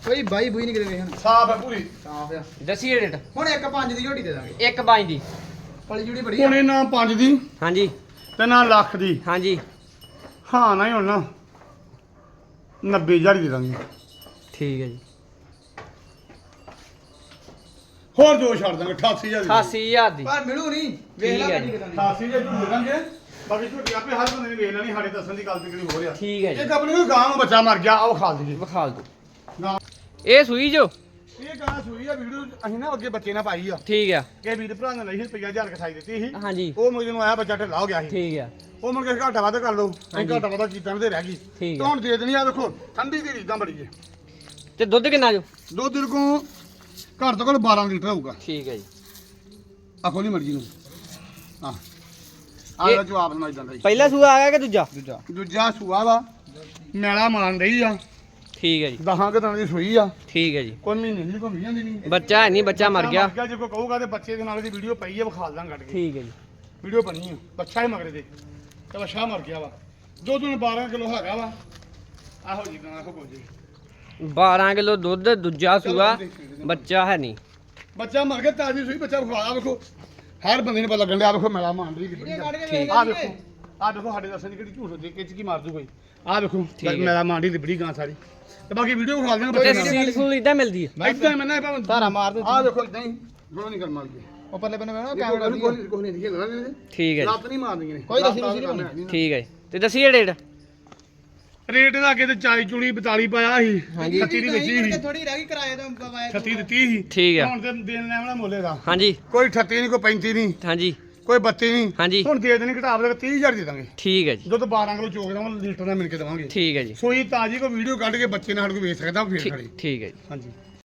ਕੋਈ ਬਾਈ ਬੂਈ ਨਹੀਂ ਕਿਤੇ ਵੇਖਣ ਸਾਫ਼ ਹੈ ਪੂਰੀ। ਸਾਫ਼ ਆ। ਦੱਸੀਏ ਡੇਟ? ਹੁਣ ਇੱਕ ਪੰਜ ਦੀ ਝੋਟੀ ਦੇ ਦਾਂਗੇ। ਇੱਕ ਪੰਜ ਦੀ। ਪਲੀ ਜੁੜੀ ਬੜੀ ਆ। ਹੁਣ ਇਹ ਨਾ ਪੰਜ ਦੀ ਹਾਂਜੀ। ਤੇ ਨਾ ਲੱਖ ਦੀ। ਹਾਂਜੀ। ਹਾਂ ਨਾ ਹੀ ਹੁਣ ਨਾ। 90000 ਦੀ ਦੇ ਦਾਂਗੇ। ਠੀਕ ਹੈ ਜੀ। ਹੋਰ ਜੋ ਛੱਡ ਦਾਂਗੇ 88000 ਦੀ। 88000 ਦੀ। ਪਰ ਮਿਲੂ ਨਹੀਂ ਵੇਖ ਲੈ ਕਿੰਨੀ। ਕਿਦਾਂ ਦੀ 88000 ਦੀ ਦੇ ਦਾਂਗੇ ਬਾਕੀ ਝੋਟੀ ਆਪੇ ਹਰ ਬੰਦੇ ਨੇ ਵੇਖ ਲੈਣੀ ਸਾਡੇ ਦੱਸਣ ਦੀ ਗੱਲ ਤੇ ਕਿਹੜੀ ਹੋ ਰਿਹਾ। ਠੀਕ ਹੈ ਇੱਕ ਜੀ ਆਪਣੀ ਕੋਈ ਗਾਂ ਨੂੰ ਬੱਚਾ ਮਰ ਗਿਆ ਆਓ ਖਾ ਲਈਏ ਵਿਖਾਲ ਦੋ ਗਾਂ ਇਹ ਸੂਈ ਜੋ? ਇਹ ਗਾਂ ਸੂਈ ਆ ਵੀਡੀਓ ਅਸੀਂ ਨਾ ਅੱਗੇ ਬੱਚੇ ਨਾਲ ਪਾਈ ਆ। ਠੀਕ ਆ। ਕਿ ਵੀਰ ਭਰਾ ਨੇ ਲਈ ਸੀ ਰੁਪਈਆ ਹਜ਼ਾਰ ਕਸਾਈ ਦਿੱਤੀ ਸੀ। ਹਾਂਜੀ। ਉਹ ਮੁੰਡੇ ਨੂੰ ਆਇਆ ਬੱਚਾ ਢਿੱਲਾ ਹੋ ਗਿਆ ਸੀ। ਠੀਕ ਆ। ਉਹ ਮੁੜ ਕੇ ਘਾਟਾ ਵਾਧਾ ਕਰ ਲਓ। ਅਸੀਂ। ਘਾਟਾ ਵਾਧਾ ਕੀਤਾ ਤੇ ਰਹਿ ਗਈ। ਠੀਕ ਤੇ ਆ ਹੁਣ ਦੇ ਦੇਣੀ ਆ ਦੇਖੋ ਠੰਡੀ ਦੀ ਰੀਦਾਂ ਬੜੀ ਜੇ ਤੇ ਦੁੱਧ ਕਿੰਨਾ ਜੋ? ਦੁੱਧ ਦੇ ਕੋ ਘਰ ਤੋਂ ਕੋਲ 12 ਲੀਟਰ ਹੋਊਗਾ। ਠੀਕ ਹੈ ਜੀ। ਆ ਖੋਲੀ ਮਰਜ਼ੀ ਨੂੰ। ਆ ਆ ਇਹ- ਜਿਹੜਾ ਜਵਾਬ ਸੁਣਾਈ ਜਾਂਦਾ ਜੀ। ਪਹਿਲਾ ਸੂਆ ਆ ਗਿਆ ਕਿ ਦੂਜਾ? ਦੂਜਾ। ਦੂਜਾ ਸੂਆ ਵਾ। ਮੈਲਾ ਮਾਰਨ ਰਹੀ ਆ। ਠੀਕ ਹੈ ਜੀ। ਦਹਾਂ ਕੁ ਦਿਨਾਂ ਦੀ ਸੂਈ ਆ। ਠੀਕ ਹੈ ਜੀ। ਕੋਈ ਮਹੀਨੇ ਦੀ ਕੋਈ ਵੀਹਾਂ ਦੀ ਨਹੀਂ। ਬੱਚਾ ਹੈ ਨਹੀਂ ਬੱਚਾ ਮਰ ਗਿਆ। ਜੇ ਕੋਈ ਕਹੂਗਾ ਤੇ ਬੱਚੇ ਦੇ ਨਾਲ ਦੀ ਵੀਡੀਓ ਪਈ ਆ ਵਿਖਾ ਦਾਂ ਕੱਢ ਕੇ। ਠੀਕ ਹੈ ਜੀ। ਵੀਡੀਓ ਬਣੀ ਆ। ਬੱਚਾ ਹੀ ਮਗਰੇ ਦੇ ਤੇ ਬੱਚਾ ਮਰ ਗਿਆ ਵਾ। ਦੁੱਧ ਨੂੰ 12 ਕਿਲੋ ਹੈਗਾ ਵਾ। ਆਹੋ ਜੀ ਗਾਂ ਆਹੋ 12 ਕਿਲੋ ਦੁੱਧ ਦੂਜਾ ਸੂਆ ਬੱਚਾ ਹੈ ਨਹੀਂ। ਬੱਚਾ ਮਰ ਗਿਆ ਤਾਜੀ ਸੂਈ ਬੱਚਾ ਵਿਖਾ ਵੇਖੋ। ਹਰ ਬੰਦੇ ਨੂੰ ਪਤਾ ਲੱਗਣ ਡਿਆ ਵੇਖੋ ਮੈਲਾ ਮਾਰਨ ਦੀ ਵੀਡੀਓ ਕੱਢ ਕੇ ਠੀਕ। ਵੇਖ ਆ ਵੇਖੋ ਆ ਦੇਖੋ ਸਾਡੇ ਦੱਸਣ ਦੀ ਕਿਹੜੀ ਝੂਠ ਹੁੰਦੀ ਕਿਚ ਕੀ ਮਾਰ ਦੂ ਕੋਈ। ਆ ਵੇਖੋ। ਮੈਲਾ ਮਾਰਨ ਦੀ ਲਿਬੜੀ ਗਾਂ ਸਾਰੀ। ਤੇ ਬਾਕੀ ਵੀਡੀਓ ਵਿਖਾ ਦੇਣਾ ਤੇ ਸੀਲ ਸੂਲ ਇਦਾਂ ਮਿਲਦੀ ਹੈ। ਇਦਾਂ ਮੈਂ ਨਾ ਭਾਵੇਂ ਧਾਰਾ ਮਾਰ ਦੇ ਆ ਵੇਖੋ ਇਦਾਂ ਹੀ ਦੋ ਨਹੀਂ ਕਰ ਮਾਰਦੀ ਉਹ ਪਰਲੇ ਬੰਨੇ ਕੋਈ ਕੈਮਰਾ ਕੋਈ ਕੋਈ ਨਹੀਂ ਠੀਕ ਹੈ ਲੱਤ ਨਹੀਂ ਮਾਰਦੀਆਂ ਨੇ। ਕੋਈ ਦੱਸੀ ਨਹੀਂ ਨਹੀਂ। ਠੀਕ ਹੈ ਜੀ। ਤੇ ਦੱਸੀਏ ਡੇਟ। ਰੇਟ ਦਾ ਅੱਗੇ ਤੇ 40 ਚੁਲੀ 42 ਪਾਇਆ ਸੀ ਹਾਂਜੀ। 36 ਦੀ ਵੇਚੀ ਸੀ। ਥੋੜੀ ਰਹਿ ਗਈ ਕਿਰਾਏ ਤੋਂ ਬਵਾਏ 38 ਦਿੱਤੀ ਸੀ। ਠੀਕ ਹੈ ਹੁਣ ਤੇ ਦੇਣ ਲੈਣ ਵਾਲਾ ਮੁੱਲੇ ਦਾ ਹਾਂਜੀ। ਕੋਈ 38 ਨਹੀਂ ਕੋਈ 35 ਨਹੀਂ ਹਾਂਜੀ। ਕੋਈ 32 ਨਹੀਂ। ਹਾਂਜੀ। ਹੁਣ ਦੇ ਦੇਣੀ ਘਟਾ ਦੇ 30000 ਦੇ ਦਾਂਗੇ। ਠੀਕ ਹੈ ਜੀ। ਦੁੱਧ 12 ਕਿਲੋ ਚੋਕ ਦਾ ਲੀਟਰ ਦਾ ਮਿਲ ਕੇ ਦੇਵਾਂਗੇ। ਠੀਕ ਹੈ ਜੀ। ਸੋਈ ਤਾਜੀ ਕੋਈ ਵੀਡੀਓ ਕੱਢ ਕੇ ਬੱਚੇ ਨਾਲ ਕੋਈ ਵੇਚ ਸਕਦਾ ਫੇਰ ਠੀਕ- ਖੜੀ ਠੀਕ ਹੈ ਜੀ। ਹਾਂਜੀ।